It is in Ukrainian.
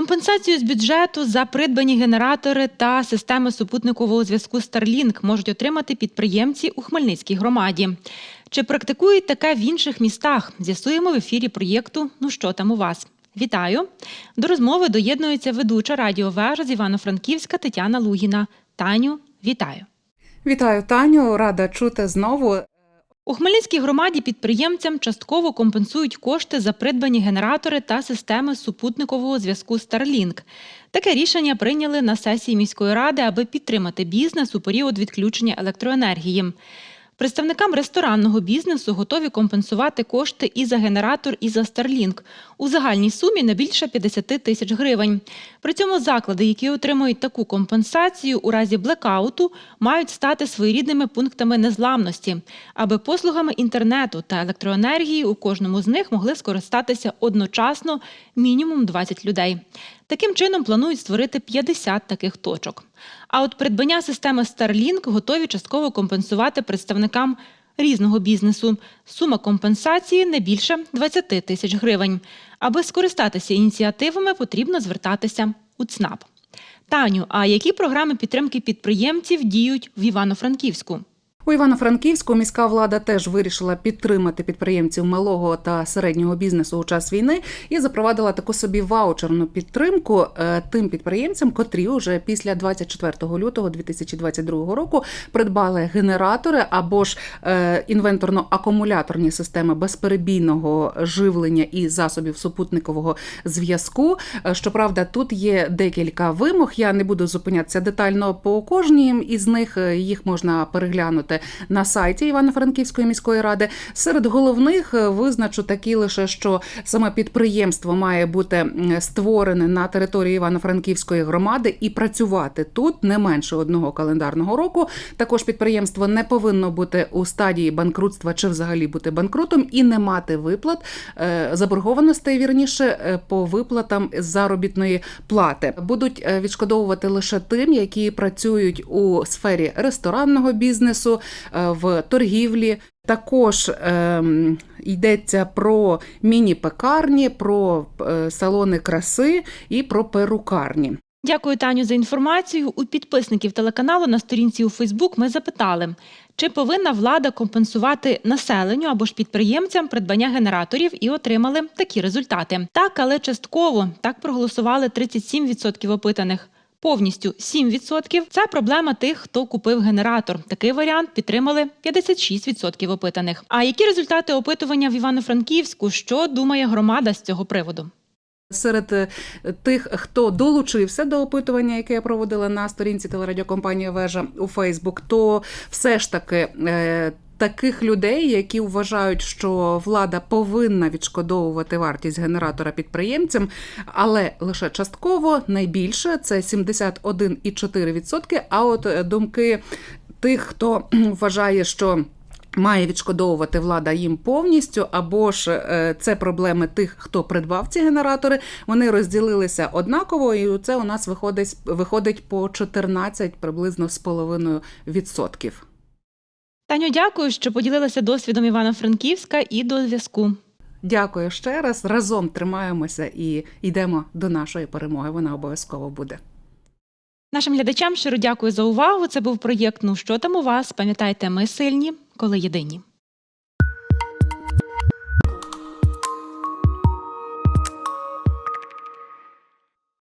Компенсацію з бюджету за придбані генератори та системи супутникового зв'язку Starlink можуть отримати підприємці у Хмельницькій громаді. Чи практикують таке в інших містах? З'ясуємо в ефірі проєкту Ну що там у вас? Вітаю! До розмови доєднується ведуча радіовежа з Івано-Франківська Тетяна Лугіна. Таню, вітаю! Вітаю, Таню. Рада чути знову. У Хмельницькій громаді підприємцям частково компенсують кошти за придбані генератори та системи супутникового зв'язку Starlink. Таке рішення прийняли на сесії міської ради, аби підтримати бізнес у період відключення електроенергії. Представникам ресторанного бізнесу готові компенсувати кошти і за генератор, і за Starlink у загальній сумі не більше 50 тисяч гривень. При цьому заклади, які отримують таку компенсацію у разі блекауту, мають стати своєрідними пунктами незламності, аби послугами інтернету та електроенергії у кожному з них могли скористатися одночасно мінімум 20 людей. Таким чином планують створити 50 таких точок. А от придбання системи Starlink готові частково компенсувати представникам різного бізнесу. Сума компенсації не більше 20 тисяч гривень. Аби скористатися ініціативами, потрібно звертатися у ЦНАП. Таню, а які програми підтримки підприємців діють в Івано-Франківську? У Івано-Франківську міська влада теж вирішила підтримати підприємців малого та середнього бізнесу у час війни і запровадила таку собі ваучерну підтримку е, тим підприємцям, котрі вже після 24 лютого 2022 року придбали генератори або ж е, інвенторно-акумуляторні системи безперебійного живлення і засобів супутникового зв'язку. Е, Щоправда, тут є декілька вимог. Я не буду зупинятися детально по кожній із них. Їх можна переглянути на сайті Івано-Франківської міської ради. Серед головних е, визначу такі лише, що саме підприємство має бути створене на території Івано-Франківської громади і працювати тут не менше одного календарного року. Також підприємство не повинно бути у стадії банкрутства чи взагалі бути банкрутом і не мати виплат е, заборгованостей вірніше е, по виплатам заробітної плати. Будуть відшкодовувати лише тим, які працюють у сфері ресторанного бізнесу, е, в торгівлі. Також ем, йдеться про міні-пекарні, про е, салони краси і про перукарні. Дякую, Таню, за інформацію. У підписників телеканалу на сторінці у Фейсбук ми запитали, чи повинна влада компенсувати населенню або ж підприємцям придбання генераторів і отримали такі результати. Так, але частково так проголосували 37% опитаних. Повністю 7% – це проблема тих, хто купив генератор. Такий варіант підтримали 56% опитаних. А які результати опитування в Івано-Франківську? Що думає громада з цього приводу? Серед е, тих, хто долучився до опитування, яке я проводила на сторінці телерадіокомпанії Вежа у Фейсбук, то все ж таки. Таких людей, які вважають, що влада повинна відшкодовувати вартість генератора підприємцям, але лише частково найбільше це 71,4%. А от е, думки тих, хто вважає, що Має відшкодовувати влада їм повністю, або ж е, це проблеми тих, хто придбав ці генератори. Вони розділилися однаково, і це у нас виходить виходить по 14 приблизно з половиною відсотків. Таню, дякую, що поділилася досвідом Івано-Франківська і до зв'язку. Дякую ще раз. Разом тримаємося і йдемо до нашої перемоги. Вона обов'язково буде. Нашим глядачам щиро дякую за увагу. Це був проєкт Ну що там у вас? Пам'ятайте, ми сильні, коли єдині.